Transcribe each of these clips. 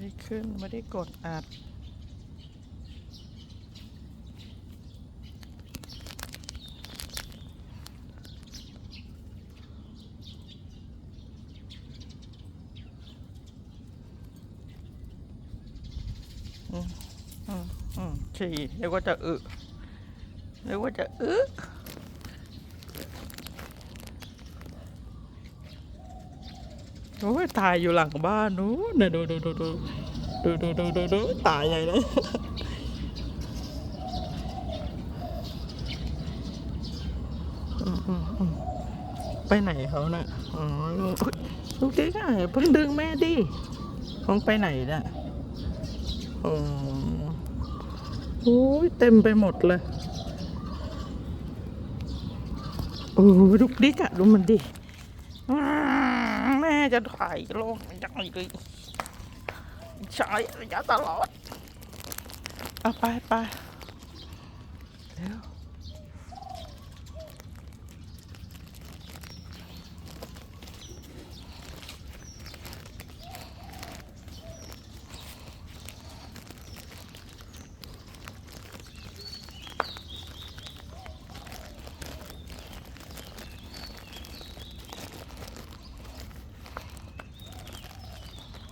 ได้ขึ้นไม่ได้กดอัด อืมอืมอืมฉี่เรียกว่าจะอึเรียกว่าจะอึ โอ้ยตายอยู่หลังบ้านนู้นนะดูดูดูดูดูดูดูดูดูตายใหญ่เลยไปไหนเขาน่ะอ๋อลูกอุ๊กเด็กอะเพิ่งดึงแม่ดิคงไปไหนน่ะอ๋อโอ้ยเต็มไปหมดเลย โอ้ยดุกดิกอะดูมันดิอื้อแม่ จะถ่ายลกยังไงเลยใช้ระยะตลอด เอาไปไปเร็ว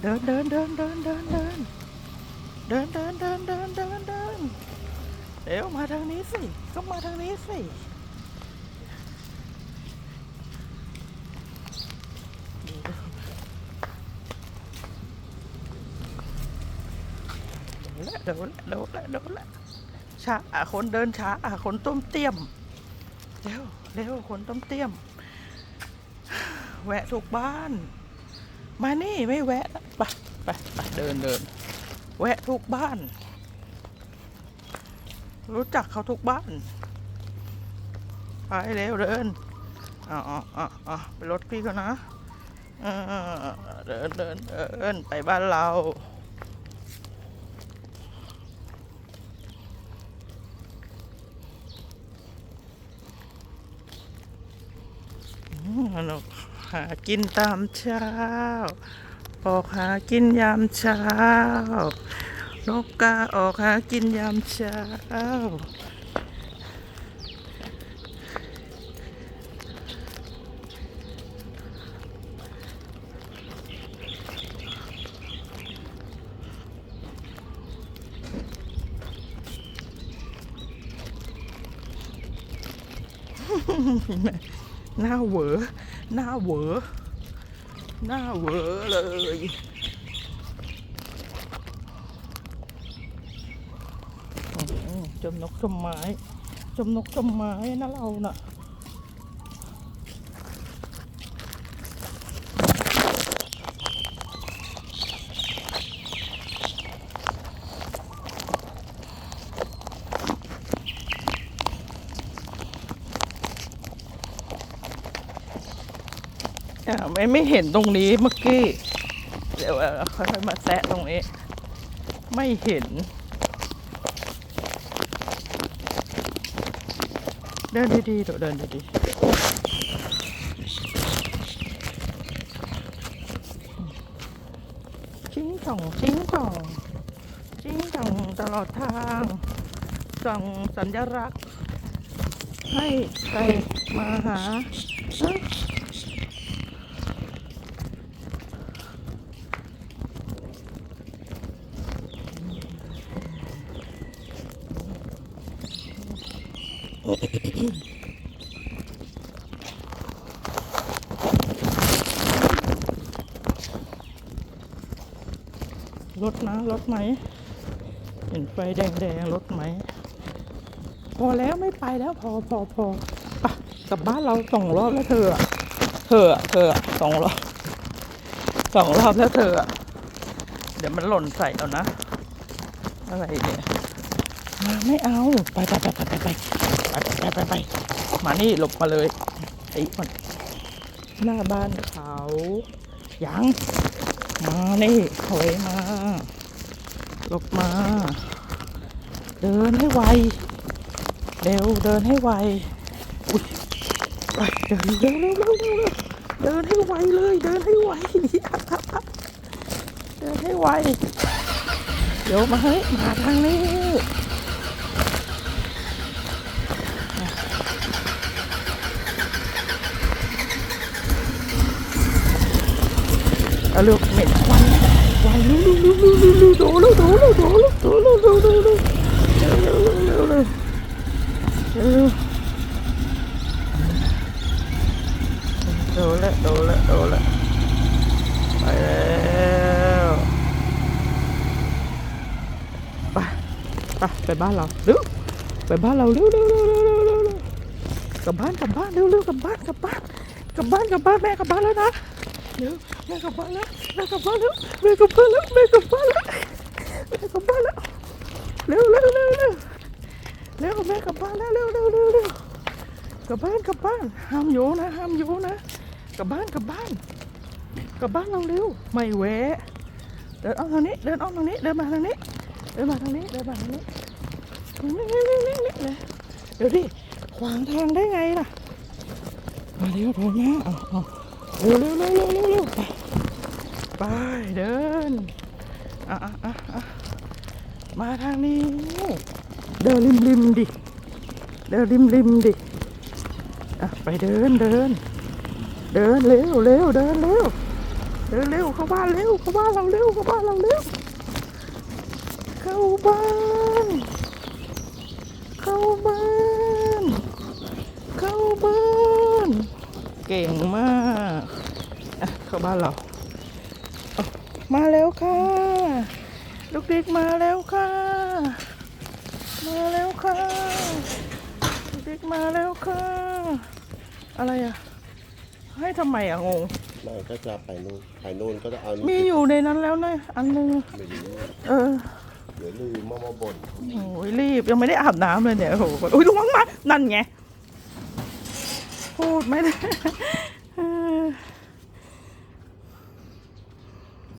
เดินเดินเดินเดินเดินเดินเดินเดินเดินเดินเดินเดินเร็วมาทางนี้สิ ก็มาทางนี้สิโดนละโดนละโดนละโดนละช้าอะคนเดินช้าอะคนต้มเตี้ยม เร็วเร็วคนต้มเตี้ยม แวะทุกบ้าน มานี่ไม่แวะละไปไปไปเดินเดินแวะทุกบ้าน รู้จักเขาทุกบ้าน ไปเร็วเดินอ๋ออ๋ออ๋ออ๋อไปรถพี่เขานะเดินเดินเดินไปบ้านเราอืมนก หากินตามเช้า ออกหากินยามเช้า นกกาออกหากินยามเช้า หน้าเหวอหน้าเหวอหน้าเหวอเลยจมนกจมไม้ จมนกจมไม้นะเราน่ะ อ่าไม่ไม่เห็นตรงนี้เมื่อกี้ เดี๋ยวเราค่อยๆมาแซะตรงนี้ ไม่เห็น เดินดีๆเดี๋ยวเดินดีๆชิ้งสองชิ้งสองชิ้งสองตลอดทางส่องสัญลักษณ์ให้ใครมาหา รถนะรถไหม เห็นไฟแดงๆรถไหม พอแล้วไม่ไปแล้วพอพอพอไปกลับบ้านเราสองรอบแล้วเธอเธอเธอสองรอบสองรอบแล้วเธอเดี๋ยวมันหล่นใส่เอานะ อะไรเนี่ยมาไม่เอา ไปไปไปไปไป ไปไปไปไปไปมานี่หลบมาเลยไอ้มันหน้าบ้านเขายังมานี่ถอยมาหลบมา เดินให้ไวเร็วเดินให้ไวอุ้ยไปเดินเร็วเร็วเร็วเร็วเร็วเดินให้ไวเลย เดินให้ไวเดินให้ไวเดี๋ยวมาเฮ้ยมาทางนี้ Ờ, nó lượt mẹ nó quay. Quay lưu lưu lưu lưu lưu đổ lưu đổ lưu đổ lưu đổ lưu đổ lưu đổ lưu lưu lưu đổ lại đổ lại đổ lại quay leo. Ba ba về ba lầu lưu về ba lầu lưu lưu lưu lưu lưu cầm bán cầm bán lưu lưu cầm bán cầm bán cầm bán cầm bán mẹ, cầm bán lên hả เราเร็วแม่กลับบ้านแล้วแม่กลับบ้านแล้วแม่กลับบ้านแล้วแม่กลับบ้านแล้วแม่กลับบ้านแล้วเร็วเร็วเร็วเร็วเร็วแม่กลับบ้านแล้วเร็วเร็วเร็วเร็วกลับบ้านกลับบ้านห้ามโยนะห้ามโยนะกลับบ้านกลับบ้านกลับบ้านเราเร็วไม่แวะเดินอ้อกทางนี้เดินอ้อกทางนี้เดินมาทางนี้เดินมาทางนี้เดินมาทางนี้นี่นี่นี่นี่นี่เลยเดี๋ยวดิขวางทางได้ไงล่ะมาเร็วถอยมา เร็วเร็วเร็วเร็วเร็วเร็วไปไปเดินอะอะอะอะมาทางนี้ เดินริมริมดิ เดินริมริมดิอะไปเดินเดิน เดินเร็วเร็วเดินเร็วเดินเร็วเข้าบ้านเร็วเข้าบ้านเราเร็วเข้าบ้านเราเร็วเข้าบ้านเข้าบ้านเข้าบ้านเก่งมาก อะเข้าบ้านเราเอามาแล้วค่ะลูกเด็กมาแล้วค่ะ มาแล้วค่ะลูกเด็กมาแล้วค่ะ อะไรอะ ให้ทำไมอะงงไม่ก็จะไปนู่นไปนู่นก็จะเอามีนี่อยู่ในนั้นแล้วนะอันหนึงไม่รู้เออ เดี๋ยวลืมมามาบ่นโอ้ยรีบยังไม่ได้อาบน้ำเลยเนี่ยโอ้โหโอ้ยระวังมานั่นไงพูดไม่ได้